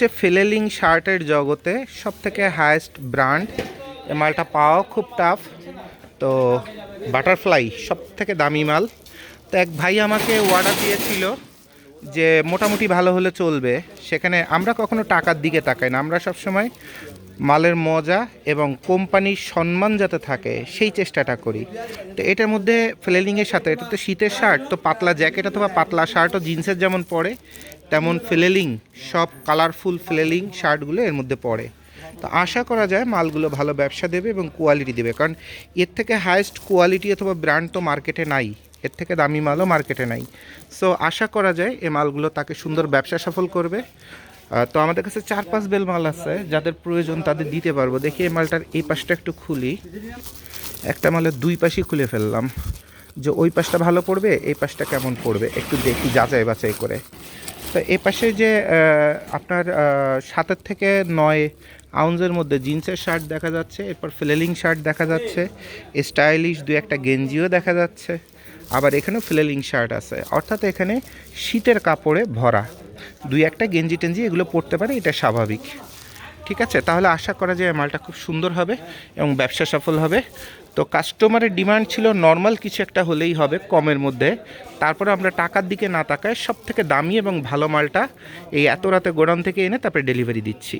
হচ্ছে ফিলেলিং শার্টের জগতে সব থেকে হায়েস্ট ব্র্যান্ড এ মালটা পাওয়া খুব টাফ তো বাটারফ্লাই সব থেকে দামি মাল। তো এক ভাই আমাকে অর্ডার দিয়েছিল যে মোটামুটি ভালো হলে চলবে। সেখানে আমরা কখনো টাকার দিকে তাকাই না। আমরা সবসময় মালের মজা এবং কোম্পানির সম্মান যাতে থাকে, সেই চেষ্টাটা করি। তো এটার মধ্যে ফ্লেলিংয়ের সাথে এটা তো শীতের শার্ট তো পাতলা জ্যাকেট অথবা পাতলা শার্ট ও জিন্সের যেমন পরে তেমন ফ্লেলিং, সব কালারফুল ফ্লেলিং শার্টগুলো এর মধ্যে পড়ে। তো আশা করা যায় মালগুলো ভালো ব্যবসা দেবে এবং কোয়ালিটি দেবে, কারণ এর থেকে হায়েস্ট কোয়ালিটি অথবা ব্র্যান্ড তো মার্কেটে নাই। এর থেকে দামি মালও মার্কেটে নাই। সো আশা করা যায় এই মালগুলো তাকে সুন্দর ব্যবসা সফল করবে। তো আমাদের কাছে চার পাঁচ বেল মাল আছে, যাদের প্রয়োজন তাদের দিতে পারব। দেখি এই মালটার এই পাশটা একটু খুলি। একটা মালের দুই পাশই খুলে ফেললাম। যে ওই পাশটা ভালো পড়বে, এই পাশটা কেমন পড়বে, একটু দেখি যাচাই বাছাই করে। তো এ পাশে যে আপনার সাতের থেকে নয় আউন্সের মধ্যে জিন্সের শার্ট দেখা যাচ্ছে, এরপর ফ্লেলিং শার্ট দেখা যাচ্ছে স্টাইলিশ দু একটা গেঞ্জিও দেখা যাচ্ছে, আবার এখানেও ফ্লেলিং শার্ট আছে। অর্থাৎ এখানে শীতের কাপড়ে ভরা। দুই একটা গেঞ্জি টেঞ্জি এগুলো পরতে পারে, এটা স্বাভাবিক। ঠিক আছে? তাহলে আশা করা যায় মালটা খুব সুন্দর হবে এবং ব্যবসা সফল হবে। তো কাস্টমারের ডিমান্ড ছিল নর্মাল কিছু একটা হলেই হবে কমের মধ্যে। তারপরে আমরা টাকার দিকে না তাকায় সব থেকে দামি এবং ভালো মালটা এই এত রাতে গোডাউন থেকে এনে তারপরে ডেলিভারি দিচ্ছি।